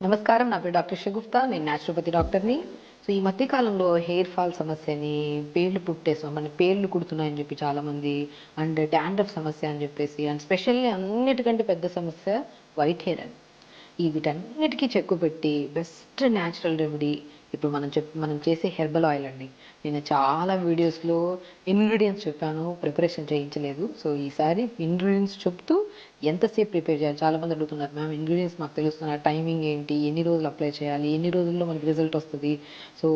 నమస్కారం. నా పేరు డాక్టర్ షగుప్తా నేను న్యాచురోపతి డాక్టర్ని సో ఈ మధ్య కాలంలో హెయిర్ ఫాల్ సమస్యని పేర్లు పుట్టే మన పేర్లు కుడుతున్నాయని చెప్పి చాలామంది అండ్ డాండ్రఫ్ సమస్య అని చెప్పేసి అండ్ స్పెషల్లీ అన్నిటికంటే పెద్ద సమస్య వైట్ హెయిర్ అని. ఈ వీటన్నిటికీ చెక్కు పెట్టి బెస్ట్ న్యాచురల్ రెమెడీ ఇప్పుడు మనం చెప్ మనం చేసే హెర్బల్ ఆయిల్ అండి. నేను చాలా వీడియోస్లో ఇంగ్రీడియంట్స్ చెప్పాను ప్రిపరేషన్ చేయించలేదు. సో ఈసారి ఇంగ్రీడియంట్స్ చెప్తూ ఎంతసేపు ప్రిపేర్ చేయాలి? చాలామంది అడుగుతున్నారు మ్యామ్ ఇంగ్రీడియంట్స్ మాకు తెలుస్తున్న టైమింగ్ ఏంటి? ఎన్ని రోజులు అప్లై చేయాలి? ఎన్ని రోజుల్లో మనకి రిజల్ట్ వస్తుంది? సో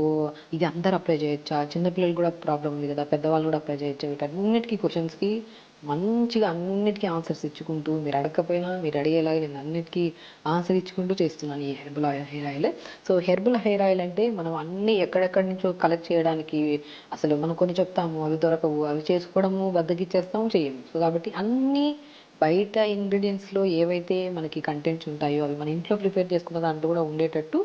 ఇది అందరు అప్లై చేయొచ్చా? చిన్నపిల్లలు కూడా ప్రాబ్లం ఉంది కదా పెద్దవాళ్ళు కూడా అప్లై చేయొచ్చు? వీటన్నిటికీ క్వశ్చన్స్కి మంచిగా అన్నిటికీ ఆన్సర్స్ ఇచ్చుకుంటూ మీరు అడగకపోయినా మీరు అడిగేలాగా నేను అన్నిటికీ ఆన్సర్ ఇచ్చుకుంటూ చేస్తున్నాను ఈ herbal oil hair oil so herbal hair oil అంటే మనం అన్ని ఎక్కడెక్కడి నుంచో కలెక్ట్ చేయడానికి అసలు మనం కొన్ని చెప్తాము అవి దొరకవు అవి చేసుకోవడము బద్దకిచ్చేస్తాము చేయము. సో కాబట్టి అన్నీ బయట ఇంగ్రీడియంట్స్లో ఏవైతే మనకి కంటెంట్స్ ఉంటాయో అవి మన ఇంట్లో ప్రిపేర్ చేసుకున్న దాంట్లో కూడా ఉండేటట్టు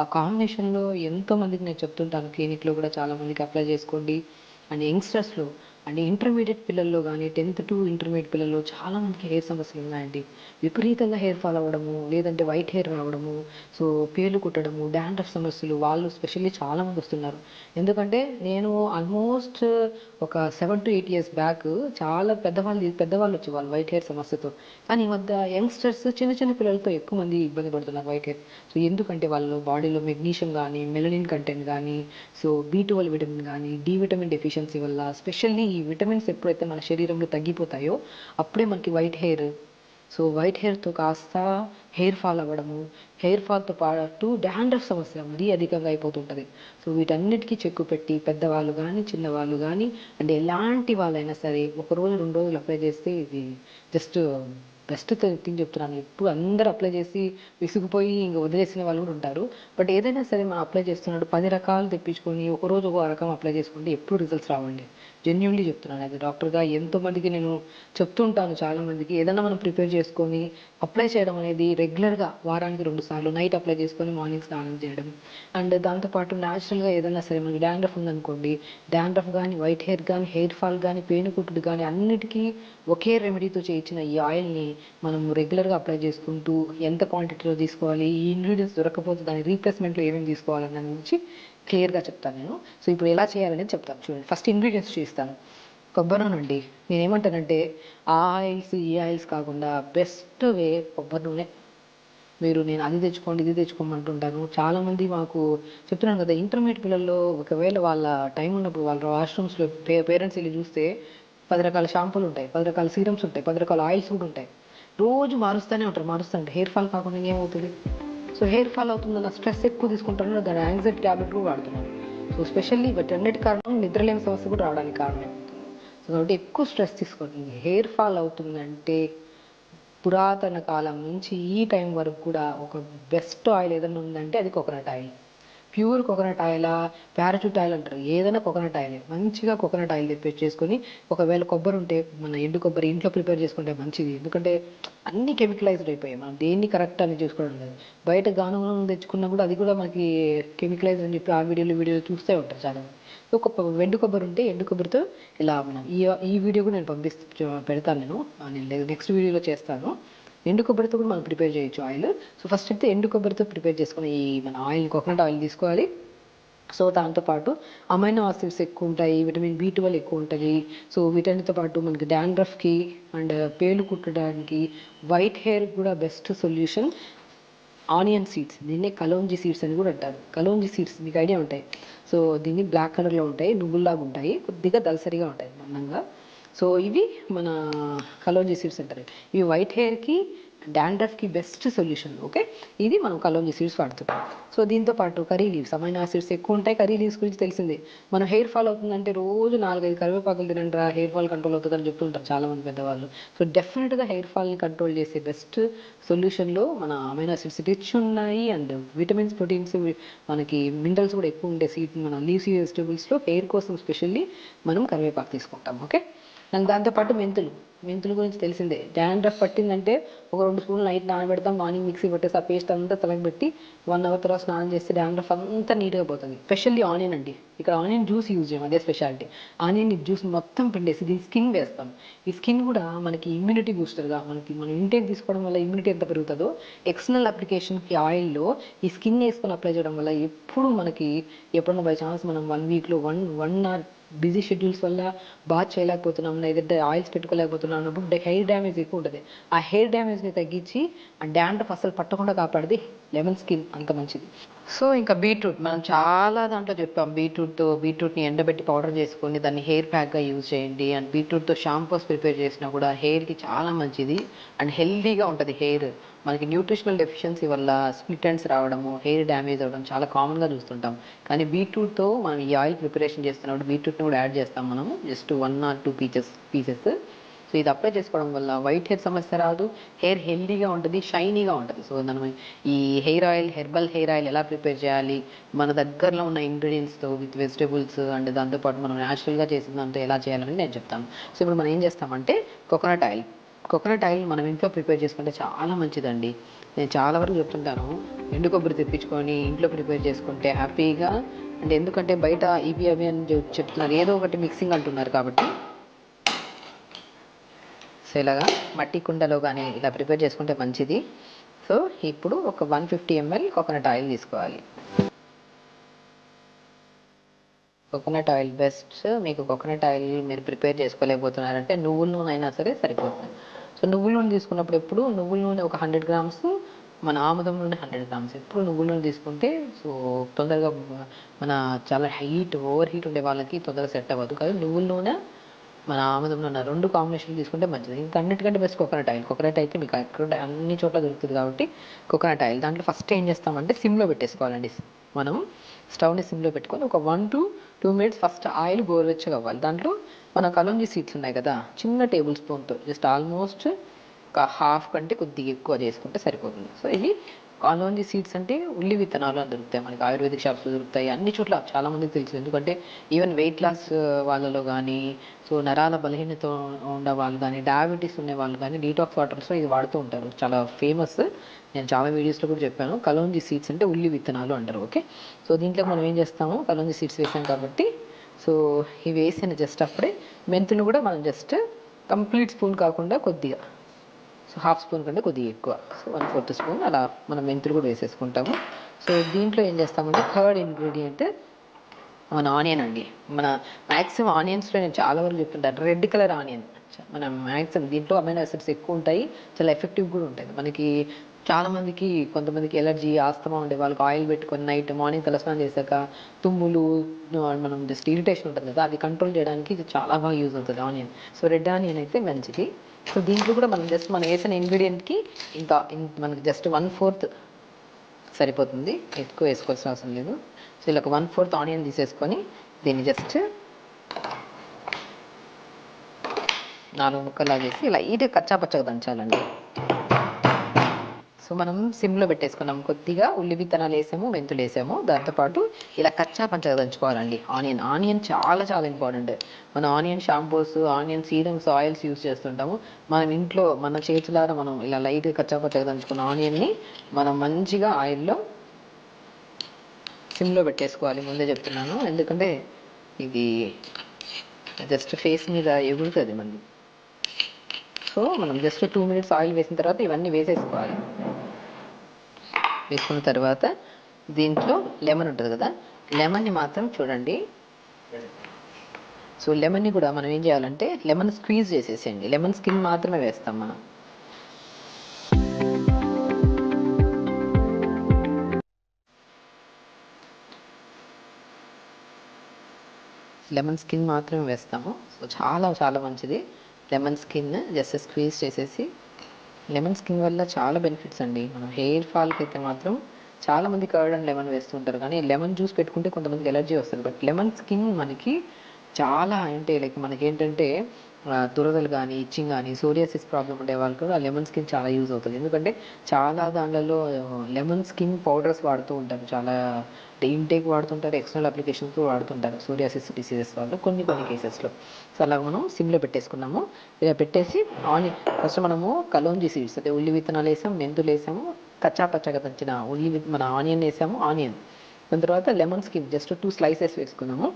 ఆ కాంబినేషన్లో ఎంతోమందికి నేను చెప్తుంటాను క్లినిక్లో కూడా చాలామందికి అప్లై చేసుకోండి. అండ్ యంగ్స్టర్స్లో అండ్ ఇంటర్మీడియట్ పిల్లల్లో కానీ టెన్త్ టు ఇంటర్మీడియట్ పిల్లల్లో చాలామందికి హెయిర్ సమస్యలు ఉన్నాయండి. విపరీతంగా హెయిర్ ఫాల్ అవ్వడము లేదంటే వైట్ హెయిర్ రావడము సో పేర్లు కుట్టడము డాండ్రఫ్ సమస్యలు వాళ్ళు స్పెషల్లీ చాలా మంది వస్తున్నారు. ఎందుకంటే నేను ఆల్మోస్ట్ ఒక seven to eight years back చాలా పెద్దవాళ్ళు పెద్దవాళ్ళు వచ్చేవాళ్ళు వైట్ హెయిర్ సమస్యతో. కానీ ఈ మధ్య యంగ్స్టర్స్ చిన్న చిన్న పిల్లలతో ఎక్కువ మంది ఇబ్బంది పడుతున్నారు వైట్ హెయిర్. సో ఎందుకంటే వాళ్ళు బాడీలో మెగ్నీషియం కానీ మెలనిన్ కంటెంట్ కానీ సో బీ ట్వెల్వ్ విటమిన్ కానీ డి విటమిన్ డెఫిషియన్సీ వల్ల స్పెషల్లీ ఈ విటమిన్స్ ఎప్పుడైతే మన శరీరంలో తగ్గిపోతాయో అప్పుడే మనకి వైట్ హెయిర్ సో వైట్ హెయిర్తో కాస్త హెయిర్ ఫాల్ అవ్వడము హెయిర్ ఫాల్తో పాటు డాండ్రఫ్ సమస్య మరీ అధికంగా అయిపోతుంటుంది. సో వీటన్నిటికీ చెక్కు పెట్టి పెద్దవాళ్ళు కానీ చిన్నవాళ్ళు కానీ అంటే ఎలాంటి వాళ్ళైనా సరే ఒక రోజు రెండు రోజులు అప్లై చేస్తే ఇది జస్ట్ బెస్ట్ థింగ్ చెప్తున్నాను. ఎప్పుడు అందరూ అప్లై చేసి విసిగిపోయి ఇంకా వదిలేసిన వాళ్ళు కూడా ఉంటారు. బట్ ఏదైనా సరే మనం అప్లై చేస్తున్నాడు పది రకాలు తెప్పించుకొని ఒక రోజు ఒక రకం అప్లై చేసుకుంటే ఎప్పుడు రిజల్ట్స్ రావండి. జెన్యున్లీ చెప్తున్నాను. యాజ్ డాక్టర్గా ఎంతోమందికి నేను చెప్తుంటాను చాలామందికి. ఏదైనా మనం ప్రిపేర్ చేసుకొని అప్లై చేయడం అనేది రెగ్యులర్గా వారానికి రెండు సార్లు నైట్ అప్లై చేసుకొని మార్నింగ్ స్నానం చేయడం. అండ్ దాంతోపాటు న్యాచురల్గా ఏదైనా సరే మనకి డాండ్రఫ్ ఉందనుకోండి డాండ్రఫ్ కానీ వైట్ హెయిర్ కానీ హెయిర్ ఫాల్ కానీ పేనుకుట్టుడు కానీ అన్నిటికీ ఒకే రెమెడీతో చేయించిన ఈ ఆయిల్ని మనం రెగ్యులర్గా అప్లై చేసుకుంటూ ఎంత క్వాంటిటీలో తీసుకోవాలి ఈ ఇంగ్రీడియంట్స్ దొరకకపోతే దాని రీప్లేస్మెంట్లో ఏమేమి తీసుకోవాలన్న గురించి క్లియర్గా చెప్తాను నేను. సో ఇప్పుడు ఎలా చేయాలనేది చెప్తాను. చూడండి ఫస్ట్ ఇంగ్రీడియంట్స్ చూస్తాను కొబ్బరి నూనె అండి. నేనేమంటానంటే ఆ ఆయిల్స్ ఈ ఆయిల్స్ కాకుండా బెస్ట్ వే కొబ్బరి నూనె. మీరు నేను అది తెచ్చుకోండి ఇది తెచ్చుకోమంటుంటాను. చాలామంది మాకు చెప్తున్నాను కదా ఇంటర్మీడియట్ పిల్లల్లో ఒకవేళ వాళ్ళ టైం ఉన్నప్పుడు వాళ్ళ వాష్రూమ్స్లో పే పేరెంట్స్ వెళ్ళి చూస్తే పది రకాల షాంపూలు ఉంటాయి పది రకాల సీరమ్స్ ఉంటాయి పది రకాల ఆయిల్స్ కూడా ఉంటాయి. రోజు మారుస్తూనే ఉంటారు మారుస్తుంటే హెయిర్ ఫాల్ కాకుండా ఏమవుతుంది? సో హెయిర్ ఫాల్ అవుతుందన్న స్ట్రెస్ ఎక్కువ తీసుకుంటారు దాని యాంగ్జైటీ ట్యాబ్లెట్ కూడా వాడుతున్నారు సో స్పెషల్లీ వీటన్నిటి కారణం నిద్రలేని సమస్య కూడా రావడానికి కారణం సో కాబట్టి ఎక్కువ స్ట్రెస్ తీసుకోండి. హెయిర్ ఫాల్ అవుతుందంటే పురాతన కాలం నుంచి ఈ టైం వరకు కూడా ఒక బెస్ట్ ఆయిల్ ఏదైనా ఉందంటే అది కోకోనట్ ఆయిల్ ప్యూర్ కోకోనట్ ఆయిలా పారాచూట్ ఆయిల్ అంటారు. ఏదైనా కోకోనట్ ఆయిల్. మంచిగా కోకోనట్ ఆయిల్ తెప్పించి చేసుకొని ఒకవేళ కొబ్బరి ఉంటే మన ఎండు కొబ్బరి ఇంట్లో ప్రిపేర్ చేసుకుంటే మంచిది. ఎందుకంటే అన్ని కెమికలైజ్డ్ అయిపోయాయి. మనం దేన్ని కరెక్ట్ అని చూసుకోవడం లేదు. బయట గాను తెచ్చుకున్నా కూడా అది కూడా మనకి కెమికలైజ్ అని చెప్పి ఆ వీడియోలు వీడియోలు చూస్తే ఉంటారు చాలా మంది. సో ఒక ఎండు కొబ్బరి ఉంటే ఎండు కొబ్బరితో ఇలా మనం ఈ ఈ వీడియో కూడా నేను పంపిస్తూ పెడతాను నేను. నేను నెక్స్ట్ వీడియోలో చేస్తాను. ఎండు కొబ్బరితో కూడా మనం ప్రిపేర్ చేయొచ్చు ఆయిల్. సో ఫస్ట్ అయితే ఎండు కొబ్బరితో ప్రిపేర్ చేసుకుని ఈ మన ఆయిల్ కోకోనట్ ఆయిల్ తీసుకోవాలి. సో దాంతోపాటు అమైనో ఆసిడ్స్ ఎక్కువ ఉంటాయి విటమిన్ బి ట్వెల్వ్ ఎక్కువ ఉంటుంది సో వీటన్నిటితో పాటు మనకి డాండ్రఫ్కి అండ్ పేలు కుట్టడానికి వైట్ హెయిర్ కూడా బెస్ట్ సొల్యూషన్. ఆనియన్ సీడ్స్ దీన్నే కలోంజీ సీడ్స్ అని కూడా అంటారు. కలోంజీ సీడ్స్ మీకు ఐడియా ఉంటాయి. సో దీన్ని బ్లాక్ కలర్లో ఉంటాయి నువ్వుల్లాగా ఉంటాయి కొద్దిగా దలసరిగా ఉంటాయి మందంగా. సో ఇవి మన కలోంజీ సీడ్స్ అంటారు. ఇవి వైట్ హెయిర్కి డాండ్రఫ్కి బెస్ట్ సొల్యూషన్ ఓకే? ఇది మనం కలోంజీ సీడ్స్ వాడుతున్నాం సో దీంతో పాటు కర్రీ లీవ్స్ అమైనో ఆసిడ్స్ ఎక్కువ ఉంటాయి. కర్రీ లీవ్స్ గురించి తెలిసిందే. మనం హెయిర్ ఫాల్ అవుతుందంటే రోజు నాలుగైదు కరివేపాకులు తినంటారా హెయిర్ ఫాల్ కంట్రోల్ అవుతుందని చెప్తుంటారు చాలామంది పెద్దవాళ్ళు. సో డెఫినెట్గా హెయిర్ ఫాల్ని కంట్రోల్ చేసే బెస్ట్ సొల్యూషన్లో మన అమైనో ఆసిడ్స్ రిచ్ ఉన్నాయి. అండ్ విటమిన్స్ ప్రోటీన్స్ మనకి మినరల్స్ కూడా ఎక్కువ ఉండే సీడ్ మన లీవ్స్ వెజిటబుల్స్లో హెయిర్ కోసం స్పెషల్లీ మనం కరివేపాకు తీసుకుంటాం ఓకే? నాకు దాంతోపాటు మెంతులు. మెంతుల గురించి తెలిసిందే. డాండ్రఫ్ పట్టిందంటే ఒక రెండు స్పూన్లు నైట్ నానబెడతాం మార్నింగ్ మిక్సీ పెట్టేసి ఆ పేస్ట్ అంతా తలకి పెట్టి వన్ అవర్ తర్వాత స్నానం చేస్తే డాండ్రఫ్ అంతా నీట్గా పోతుంది. స్పెషల్లీ ఆనియన్ అండి. ఇక్కడ ఆనియన్ జ్యూస్ యూజ్ చేయం అదే స్పెషాలిటీ. ఆనియన్ జ్యూస్ మొత్తం పిండేసి దీని స్కిన్ వేస్తాం. ఈ స్కిన్ కూడా మనకి ఇమ్యూనిటీ బూస్టర్గా మనకి మనం ఇంటేక్ తీసుకోవడం వల్ల ఇమ్యూనిటీ ఎంత పెరుగుతుందో ఎక్స్టర్నల్ అప్లికేషన్కి ఆయిల్లో ఈ స్కిన్ వేసుకొని అప్లై చేయడం వల్ల ఎప్పుడు మనకి ఎప్పుడన్నా బై ఛాన్స్ మనం వన్ వీక్లో one one or busy schedules వల్ల బాగా చేయలేకపోతున్నాం లేదంటే ఆయిల్స్ పెట్టుకోలేకపోతున్నాం అన్నప్పుడు హెయిర్ డ్యామేజ్ ఎక్కువ ఉంటుంది. ఆ హెయిర్ డ్యామేజ్ని తగ్గించి ఆ డాండ్రఫ్ అసలు పట్టకుండా కాపాడది లెమన్ స్కిన్ అంత మంచిది. సో ఇంకా బీట్రూట్ మనం చాలా దాంట్లో చెప్పాం. బీట్రూట్తో బీట్రూట్ని ఎండబెట్టి పౌడర్ చేసుకొని దాన్ని హెయిర్ ప్యాక్గా యూజ్ చేయండి. అండ్ బీట్రూట్తో షాంపూస్ ప్రిపేర్ చేసినా కూడా హెయిర్కి చాలా మంచిది. అండ్ హెల్దీగా ఉంటుంది హెయిర్. మనకి న్యూట్రిషనల్ డెఫిషియన్సీ వల్ల స్ప్లిట్ ఎండ్స్ రావడము హెయిర్ డ్యామేజ్ అవ్వడం చాలా కామన్గా చూస్తుంటాం. కానీ బీట్రూట్తో మనం ఈ ఆయిల్ ప్రిపరేషన్ చేస్తున్నప్పుడు బీట్రూట్ని కూడా యాడ్ చేస్తాం మనము just one or two peaches pieces. So ఇది అప్లై చేసుకోవడం వల్ల వైట్ హెయిర్ సమస్య రాదు హెయిర్ హెల్దీగా ఉంటుంది షైనీగా ఉంటుంది. సో మనం ఈ hair oil herbal hair oil ఎలా ప్రిపేర్ చేయాలి మన దగ్గరలో ఉన్న ఇంగ్రీడియంట్స్తో విత్ వెజిటేబుల్స్ అండ్ దాంతోపాటు మనం న్యాచురల్గా చేసిన దాంతో ఎలా చేయాలని నేను చెప్తాను. సో ఇప్పుడు మనం ఏం చేస్తామంటే కోకోనట్ ఆయిల్ కోకోనట్ ఆయిల్ మనం ఇంట్లో ప్రిపేర్ చేసుకుంటే చాలా మంచిదండి. నేను చాలా వరకు చెప్తుంటాను ఎండు కొబ్బరి తెప్పించుకొని ఇంట్లో ప్రిపేర్ చేసుకుంటే హ్యాపీగా అంటే ఎందుకంటే బయట ఇవి అవి అని చెప్తున్నారు ఏదో ఒకటి మిక్సింగ్ అంటున్నారు కాబట్టి వచ్చేలాగా మట్టి కుండలో కానీ ఇలా ప్రిపేర్ చేసుకుంటే మంచిది. సో ఇప్పుడు ఒక one fifty ML coconut oil తీసుకోవాలి. Coconut oil best. మీకు కోకోనట్ ఆయిల్ మీరు ప్రిపేర్ చేసుకోలేకపోతున్నారంటే నువ్వుల నూనె అయినా సరే సరిపోతుంది. సో నువ్వుల నూనె తీసుకున్నప్పుడు ఎప్పుడు నువ్వుల నూనె ఒక హండ్రెడ్ గ్రామ్స్ మన ఆముదం నూనె హండ్రెడ్ గ్రామ్స్. ఎప్పుడు నువ్వుల నూనె తీసుకుంటే సో తొందరగా మన చాలా హీట్ ఓవర్ హీట్ ఉండే వాళ్ళకి తొందరగా సెట్ అవ్వదు. కాదు నువ్వుల నూనె మన ఆముదంలో ఉన్న రెండు కాంబినేషన్ తీసుకుంటే మంచిది. ఇంకా అన్నిటికంటే బెస్ట్ కోకోనట్ ఆయిల్ కోకోనట్ అయితే మీకు ఎక్కడ అన్ని చోట్ల దొరుకుతుంది కాబట్టి కోకోనట్ ఆయిల్ దాంట్లో ఫస్ట్ ఏం చేస్తామంటే సిమ్లో పెట్టేసుకోవాలండి. మనం స్టవ్ని సిమ్లో పెట్టుకొని ఒక one to two minutes first oil గోరువెచ్చగా అవ్వాలి. దాంట్లో మన కలోంజీ సీడ్స్ ఉన్నాయి కదా. చిన్న టేబుల్ స్పూన్తో జస్ట్ ఆల్మోస్ట్ ఒక హాఫ్ కంటే కొద్దిగా ఎక్కువ చేసుకుంటే సరిపోతుంది. సో ఇది కాలోంజి సీడ్స్ అంటే ఉల్లి విత్తనాలు అని దొరుకుతాయి మనకి ఆయుర్వేదిక్ షాప్స్లో దొరుకుతాయి. అన్ని చోట్ల చాలా మందికి తెలుసు. ఎందుకంటే ఈవెన్ వెయిట్ లాస్ వాళ్ళలో కానీ సో నరాల బలహీనత ఉండే వాళ్ళు కానీ డయాబెటీస్ ఉన్న వాళ్ళు కానీ డీటాక్స్ వాటర్స్లో ఇది వాడుతూ ఉంటారు. చాలా ఫేమస్ నేను చాలా వీడియోస్లో కూడా చెప్పాను. కలోంజి సీడ్స్ అంటే ఉల్లి విత్తనాలు అంటారు. ఓకే? సో దీంట్లో మనం ఏం చేస్తాము? కలోంజి సీడ్స్ వేసాం కాబట్టి సో ఇవి వేసిన జస్ట్ అప్పుడే. మెంతులు కూడా మనం జస్ట్ కంప్లీట్ స్పూన్ కాకుండా కొద్దిగా. సో హాఫ్ స్పూన్ కంటే కొద్దిగా ఎక్కువ. సో వన్ ఫోర్త్ స్పూన్ అలా మనం మెంతులు కూడా వేసేసుకుంటాము. సో దీంట్లో ఏం చేస్తామంటే థర్డ్ ఇంగ్రీడియంట్ మన ఆనియన్ అండి. మన మ్యాక్సిమం ఆనియన్స్లో నేను చాలా వరకు చెప్తుంటాను. రెడ్ కలర్ ఆనియన్ మన మ్యాక్సిమం దీంట్లో అమైనో యాసిడ్స్ ఎక్కువ ఉంటాయి. చాలా ఎఫెక్టివ్ కూడా ఉంటుంది మనకి చాలా మందికి కొంతమందికి ఎలర్జీ ఆస్తమా ఉండే వాళ్ళకి ఆయిల్ పెట్టుకొని నైట్ మార్నింగ్ తలస్నానం చేశాక తుమ్ములు మనం జస్ట్ ఇరిటేషన్ ఉంటుంది కదా అది కంట్రోల్ చేయడానికి ఇది చాలా బాగా యూజ్ అవుతుంది ఆనియన్. సో రెడ్ ఆనియన్ అయితే మంచిది. సో దీంట్లో కూడా మనం జస్ట్ మనం వేసిన ఇంగ్రీడియంట్కి ఇంత మనకి జస్ట్ వన్ ఫోర్త్ సరిపోతుంది. ఎక్కువ వేసుకోవాల్సిన అవసరం లేదు. సో ఇలా ఒక వన్ ఫోర్త్ ఆనియన్ తీసేసుకొని దీన్ని జస్ట్ నాలుగు ముక్కలా చేసి లైట్గా కచ్చా పచ్చగా దంచాలండి. సో మనం సిమ్లో పెట్టేసుకున్నాం. కొద్దిగా ఉల్లి విత్తనాలు వేసాము మెంతులు వేసాము. దాంతోపాటు ఇలా కచ్చా పంచగా దంచుకోవాలండి. ఆనియన్ ఆనియన్ చాలా చాలా ఇంపార్టెంట్. మనం onion shampoos onion serums oils use చేస్తుంటాము. మనం ఇంట్లో మన చేతులారా మనం ఇలా లైట్గా కచ్చా పచ్చగా దంచుకున్న ఆనియన్ని మనం మంచిగా ఆయిల్లో సిమ్లో పెట్టేసుకోవాలి. ముందే చెప్తున్నాను. ఎందుకంటే ఇది జస్ట్ ఫేస్ మీద ఎగురుతుంది మళ్ళీ. సో మనం జస్ట్ టూ మినిట్స్ ఆయిల్ వేసిన తర్వాత ఇవన్నీ వేసేసుకోవాలి. వేసుకున్న తర్వాత దీంట్లో లెమన్ ఉంటుంది కదా లెమన్ని మాత్రం చూడండి. సో లెమన్ని కూడా మనం ఏం చేయాలంటే లెమన్ స్క్వీజ్ చేసేసేయండి. లెమన్ స్కిన్ మాత్రమే వేస్తాం మనం. లెమన్ స్కిన్ మాత్రమే వేస్తాము. సో చాలా చాలా మంచిది. లెమన్ స్కిన్ జస్ట్ స్క్వీజ్ చేసేసి లెమన్ స్కిన్ వల్ల చాలా బెనిఫిట్స్ అండి. మనం హెయిర్ ఫాల్కి అయితే మాత్రం చాలా మంది కర్డ్ అండ్ లెమన్ వేస్తుంటారు. కానీ లెమన్ జ్యూస్ పెట్టుకుంటే కొంతమందికి ఎలర్జీ వస్తుంది. బట్ లెమన్ స్కిన్ మనకి చాలా అంటే లైక్ మనకి ఏంటంటే దురదలు కానీ ఇచ్చింగ్ కానీ సోరియాసిస్ ప్రాబ్లం ఉండే వాళ్ళకి కూడా లెమన్ స్కిన్ చాలా యూజ్ అవుతుంది. ఎందుకంటే చాలా దానిలలో లెమన్ స్కిన్ పౌడర్స్ వాడుతూ ఉంటారు. చాలా ఇంటేక్ వాడుతుంటారు ఎక్స్టర్నల్ అప్లికేషన్స్ వాడుతుంటారు సోరియాసిస్ డిసీజెస్ వాళ్ళు కొన్ని కొన్ని కేసెస్లో సో అలా మనం సిమ్లో పెట్టేసుకున్నాము. ఇలా పెట్టేసి ఆనియన్ ఫస్ట్ మనము కలోంజీ సీడ్స్ అంటే ఉల్లి విత్తనాలు వేసాం మెంతులు వేసాము కచ్చా పచ్చగా దంచిన ఉల్లి మన ఆనియన్ వేసాము ఆనియన్. దాని తర్వాత lemon skin just two slices వేసుకున్నాము.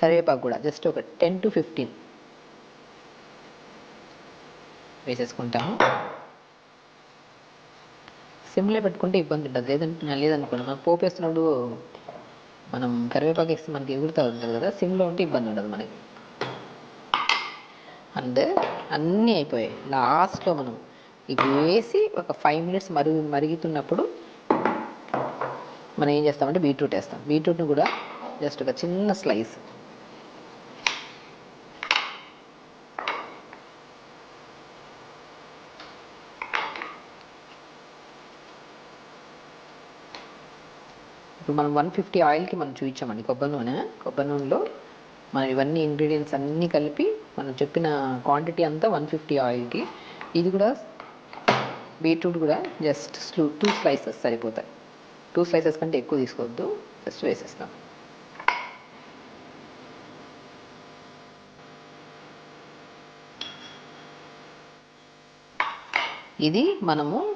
కరివేపాకు కూడా జస్ట్ ఒక టెన్ టు ఫిఫ్టీన్ వేసేసుకుంటాము. సిమ్లో పెట్టుకుంటే ఇబ్బంది ఉండదు. లేదంటే లేదనుకోండి మనం పోపు వేస్తున్నప్పుడు మనం కరివేపాకు వేస్తే మనకి ఎగురుతూ ఉంటుంది కదా సిమ్లో ఉంటే ఇబ్బంది ఉండదు మనకి. అండ్ అన్నీ అయిపోయాయి. లాస్ట్లో మనం ఇవి వేసి ఒక ఫైవ్ మినిట్స్ మరుగు మరుగుతున్నప్పుడు మనం ఏం చేస్తామంటే బీట్రూట్ వేస్తాం. బీట్రూట్ని కూడా జస్ట్ ఒక చిన్న స్లైస్. ఇప్పుడు మనం వన్ ఫిఫ్టీ ఆయిల్కి మనం చూపించామండి. కొబ్బరి నూనె. కొబ్బరి నూనెలో మనం ఇవన్నీ ఇంగ్రీడియంట్స్ అన్నీ కలిపి మనం చెప్పిన క్వాంటిటీ అంతా వన్ ఫిఫ్టీ ఆయిల్కి ఇది కూడా బీట్రూట్ కూడా జస్ట్ స్లూ టూ స్లైసెస్ సరిపోతాయి. టూ స్లైసెస్ కంటే ఎక్కువ తీసుకోవద్దు. జస్ట్ వేసేస్తాం. ఇది మనము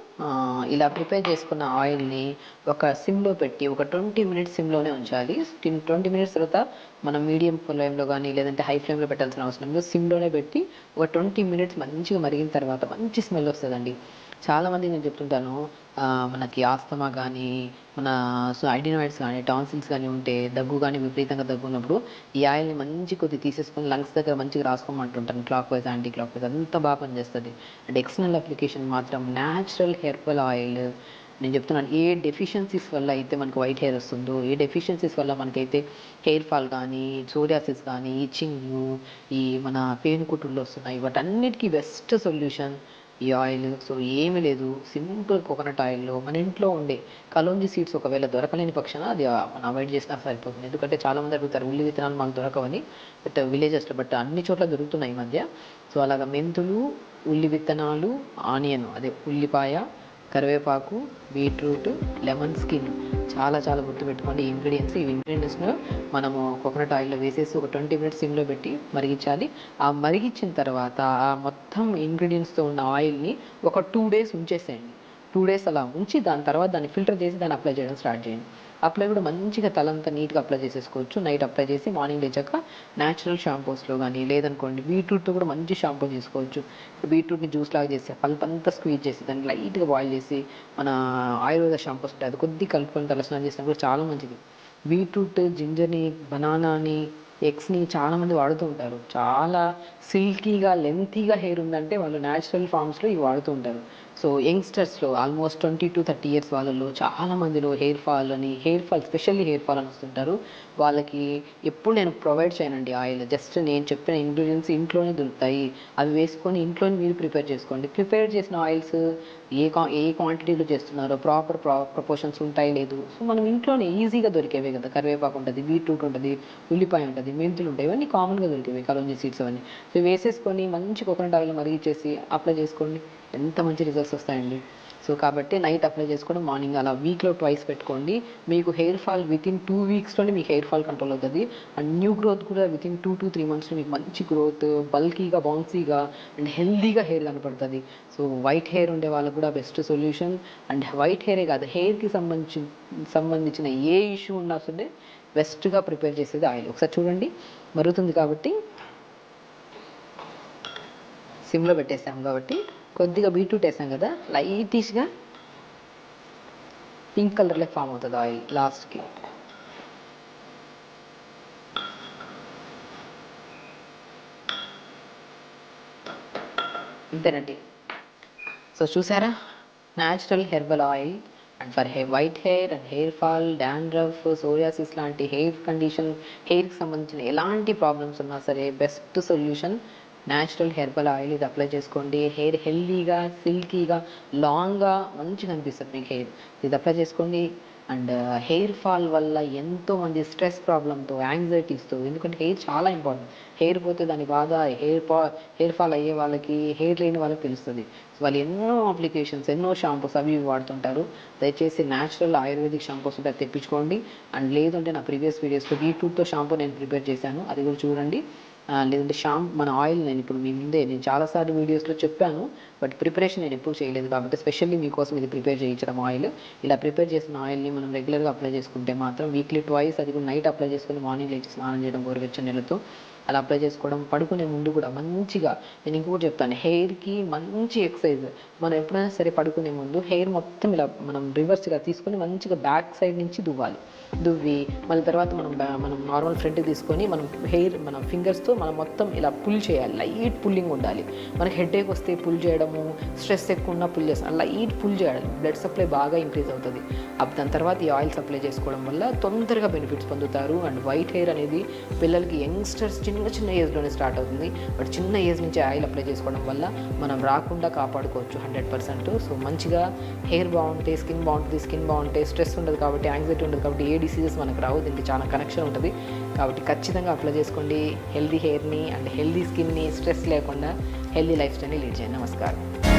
ఇలా ప్రిపేర్ చేసుకున్న ఆయిల్ని ఒక సిమ్లో పెట్టి ఒక ట్వంటీ మినిట్స్ సిమ్లోనే ఉంచాలి. ట్వంటీ మినిట్స్ తర్వాత మనం మీడియం ఫ్లేమ్లో కానీ లేదంటే హై ఫ్లేమ్లో పెట్టాల్సిన అవసరం లేదు. సిమ్లోనే పెట్టి ఒక ట్వంటీ మినిట్స్ మంచిగా మరిగిన తర్వాత మంచి స్మెల్ వస్తుందండి. చాలామంది నేను చెప్తుంటాను మనకి ఆస్తమా కానీ మన సో ఐడినాయిడ్స్ కానీ టాన్సిల్స్ కానీ ఉంటే దగ్గు కానీ విపరీతంగా దగ్గు ఉన్నప్పుడు ఈ ఆయిల్ని మంచి కొద్ది తీసేసుకొని లంగ్స్ దగ్గర మంచిగా రాసుకోమంటుంటాను clockwise anti clock wise అంత బాగా పనిచేస్తుంది. అండ్ ఎక్స్టర్నల్ అప్లికేషన్ మాత్రం న్యాచురల్ హెర్బల్ ఆయిల్. నేను చెప్తున్నాను ఏ డెఫిషియన్సీస్ వల్ల అయితే మనకు వైట్ హెయిర్ వస్తుందో ఏ డెఫిషియన్సీస్ వల్ల మనకైతే హెయిర్ ఫాల్ కానీ సోరియాసిస్ కానీ ఇచ్చింగ్ ఈ మన పేను కుట్టుళ్ళు వస్తున్నాయి. వాటన్నిటికీ బెస్ట్ సొల్యూషన్ ఈ ఆయిల్ సో ఏమీ లేదు. సింపుల్ కోకోనట్ ఆయిల్లో మన ఇంట్లో ఉండే కలోంజి సీడ్స్ ఒకవేళ దొరకలేని పక్షాన అది మనం అవాయిడ్ చేసినా సరిపోతుంది. ఎందుకంటే చాలామంది అడుగుతారు ఉల్లి విత్తనాలు మాకు దొరకవని. బట్ విలేజెస్లో బట్ అన్ని చోట్ల దొరుకుతున్నాయి ఈ మధ్య. సో అలాగా మెంతులు ఉల్లి విత్తనాలు ఆనియన్ అదే ఉల్లిపాయ కరివేపాకు బీట్రూట్ లెమన్ స్కిన్ చాలా చాలా గుర్తుపెట్టుకోండి. ఈ ఇంగ్రీడియంట్స్ ఈ ఇంగ్రీడియంట్స్ను మనము కోకోనట్ ఆయిల్లో వేసేసి ఒక ట్వంటీ మినిట్స్ సిమ్లో పెట్టి మరిగించాలి. ఆ మరిగించిన తర్వాత ఆ మొత్తం ఇంగ్రీడియంట్స్తో ఉన్న ఆయిల్ని ఒక టూ డేస్ ఉంచేసేయండి. టూ డేస్ అలా ఉంచి దాని తర్వాత దాన్ని ఫిల్టర్ చేసి దాన్ని అప్లై చేయడం స్టార్ట్ చేయండి. అప్లై కూడా మంచిగా తలంతా నీట్గా అప్లై చేసేసుకోవచ్చు. నైట్ అప్లై చేసి మార్నింగ్ లేచాక న్యాచురల్ షాంపూస్లో కానీ లేదనుకోండి బీట్రూట్తో కూడా మంచి షాంపూ చేసుకోవచ్చు. బీట్రూట్ని జ్యూస్ లాగా చేసి పల్ప్ అంతా స్క్వీజ్ చేసి దాన్ని లైట్గా బాయిల్ చేసి మన ఆయుర్వేద షాంపూస్ ఉంటాయి అది కొద్ది కలుపుకొని తలస్నానం చేసినా కూడా చాలా మంచిది. బీట్రూట్ జింజర్ని బనానాని ఎగ్స్ని చాలామంది వాడుతూ ఉంటారు. చాలా సిల్కీగా లెంతీగా హెయిర్ ఉందంటే వాళ్ళు న్యాచురల్ ఫామ్స్లో ఇవి వాడుతూ ఉంటారు. So యంగ్స్టర్స్లో almost twenty to thirty years వాళ్ళలో చాలా మందిలో హెయిర్ ఫాల్ అని hair fall specially hair fall అని వస్తుంటారు. వాళ్ళకి ఎప్పుడు నేను ప్రొవైడ్ చేయనండి ఆయిల్ జస్ట్ నేను చెప్పిన ఇంగ్రీడియంట్స్ ఇంట్లోనే దొరుకుతాయి. అవి వేసుకొని ఇంట్లోనే మీరు ప్రిపేర్ చేసుకోండి. ప్రిపేర్ చేసిన ఆయిల్స్ ఏ కా ఏ క్వాంటిటీలో చేస్తున్నారో ప్రాపర్ ప్రపోర్షన్స్ ఉంటాయి లేదు సో మనం ఇంట్లోనే ఈజీగా దొరికేవే కదా. కరివేపాకు ఉంటుంది బీట్రూట్ ఉంటుంది ఉల్లిపాయ ఉంటుంది మెంతులు ఉంటాయి ఇవన్నీ కామన్గా దొరికేవి కలోంజీ సీడ్స్ అవన్నీ. సో వేసేసుకొని మంచి కోకోనట్ ఆయిల్ మరిగిచ్చేసి అప్లై చేసుకోండి. ఎంత మంచి రిజల్ట్స్ వస్తాయండి? సో కాబట్టి నైట్ అప్లై చేసుకోండి మార్నింగ్ అలా వీక్లో ట్వైస్ పెట్టుకోండి. మీకు hair fall within two వీక్స్లోనే మీకు హెయిర్ ఫాల్ కంట్రోల్ అవుతుంది. అండ్ న్యూ గ్రోత్ కూడా within two to three మంత్స్లో మీకు మంచి గ్రోత్ బల్కీగా బౌన్సీగా అండ్ హెల్దీగా హెయిర్ కనపడుతుంది. సో వైట్ హెయిర్ ఉండే వాళ్ళకు కూడా బెస్ట్ సొల్యూషన్ అండ్ వైట్ హెయిరే కాదు హెయిర్కి సంబంధించి సంబంధించిన ఏ ఇష్యూ ఉన్నా సరే బెస్ట్గా ప్రిపేర్ చేసేది ఆయిల్ ఒకసారి చూడండి. మరుగుతుంది కాబట్టి సిమ్లో పెట్టేసాం కాబట్టి కొద్దిగా బీట్రూట్ వేసాం కదా లైటిష్గా పింక్ కలర్లో ఫామ్ అవుతుంది ఆయిల్ లాస్ట్కి. అంతేనండి సో చూసారా? Natural herbal oil and for hair white hair and hair fall dandruff psoriasis లాంటి హెయిర్ కండిషన్ హెయిర్కి సంబంధించిన ఎలాంటి ప్రాబ్లమ్స్ ఉన్నా సరే best solution natural herbal oil ఇది అప్లై చేసుకోండి. హెయిర్ హెల్దీగా సిల్కీగా లాంగ్గా మంచిగా అనిపిస్తుంది మీకు హెయిర్ ఇది అప్లై చేసుకోండి. అండ్ హెయిర్ ఫాల్ వల్ల ఎంతో మంది స్ట్రెస్ ప్రాబ్లంతో యాంగ్జైటీస్తో ఎందుకంటే హెయిర్ చాలా ఇంపార్టెంట్ హెయిర్ పోతే దాని బాధ హెయిర్ ఫా హెయిర్ ఫాల్ అయ్యే వాళ్ళకి హెయిర్ లేని వాళ్ళకి తెలుస్తుంది. సో వాళ్ళు ఎన్నో అప్లికేషన్స్ ఎన్నో షాంపూస్ అవి ఇవి వాడుతుంటారు. దయచేసి న్యాచురల్ ఆయుర్వేదిక్ షాంపూస్ ఉంటే తెప్పించుకోండి. అండ్ లేదంటే నా ప్రీవియస్ వీడియోస్లో బీట్రూట్తో షాంపూ నేను ప్రిపేర్ చేశాను. అది కూడా చూడండి. లేదంటే షాంప్ మన ఆయిల్ నేను ఇప్పుడు మీ ముందే నేను చాలాసార్లు వీడియోస్లో చెప్పాను బట్ ప్రిపరేషన్ నేను ఎప్పుడు చేయలేదు కాబట్టి స్పెషల్లీ మీకోసం ఇది ప్రిపేర్ చేయించడం ఆయిల్. ఇలా ప్రిపేర్ చేసిన ఆయిల్ని మనం రెగ్యులర్గా అప్లై చేసుకుంటే మాత్రం వీక్లీ ట్వైస్ అది కూడా నైట్ అప్లై చేసుకుని మార్నింగ్ లేచి స్నానం చేయడం గోరువెచ్చని నీళ్ళతో అలా అప్లై చేసుకోవడం పడుకునే ముందు కూడా మంచిగా నేను ఇంకొకటి చెప్తాను హెయిర్కి మంచి ఎక్సర్సైజ్ మనం ఎప్పుడైనా సరే పడుకునే ముందు హెయిర్ మొత్తం ఇలా మనం రివర్స్గా తీసుకొని మంచిగా బ్యాక్ సైడ్ నుంచి దువ్వాలి. దువ్వి మళ్ళీ తర్వాత మనం మనం నార్మల్ ఫ్రంట్కి తీసుకొని మనం హెయిర్ మన ఫింగర్స్తో మనం మొత్తం ఇలా పుల్ చేయాలి. లైట్ పుల్లింగ్ ఉండాలి. మనకి హెడేక్ వస్తే పుల్ చేయడము స్ట్రెస్ ఎక్కువ ఉన్నా పుల్ చేస్తాం. లైట్ పుల్ చేయాలి. బ్లడ్ సప్లై బాగా ఇంక్రీజ్ అవుతుంది. అప్పుడు దాని తర్వాత ఈ ఆయిల్ సప్లై చేసుకోవడం వల్ల తొందరగా బెనిఫిట్స్ పొందుతారు. అండ్ వైట్ హెయిర్ అనేది పిల్లలకి యంగ్స్టర్స్ చిన్న చిన్న ఏజ్లోనే స్టార్ట్ అవుతుంది. బట్ చిన్న ఏజ్ నుంచి ఆయిల్ అప్లై చేసుకోవడం వల్ల మనం రాకుండా కాపాడుకోవచ్చు హండ్రెడ్ పర్సెంట్ సో మంచిగా హెయిర్ బాగుంటే స్కిన్ బాగుంటుంది స్కిన్ బాగుంటే స్ట్రెస్ ఉండదు కాబట్టి యాంగ్జైటీ ఉండదు కాబట్టి ఏ డిసీజెస్ మనకు రావు దీనికి చాలా కనెక్షన్ ఉంటుంది. కాబట్టి ఖచ్చితంగా అప్లై చేసుకోండి. హెల్దీ హెయిర్ని అండ్ హెల్దీ స్కిన్ని స్ట్రెస్ లేకుండా హెల్దీ లైఫ్ స్టైల్ని లీడ్ చేయండి. నమస్కారం.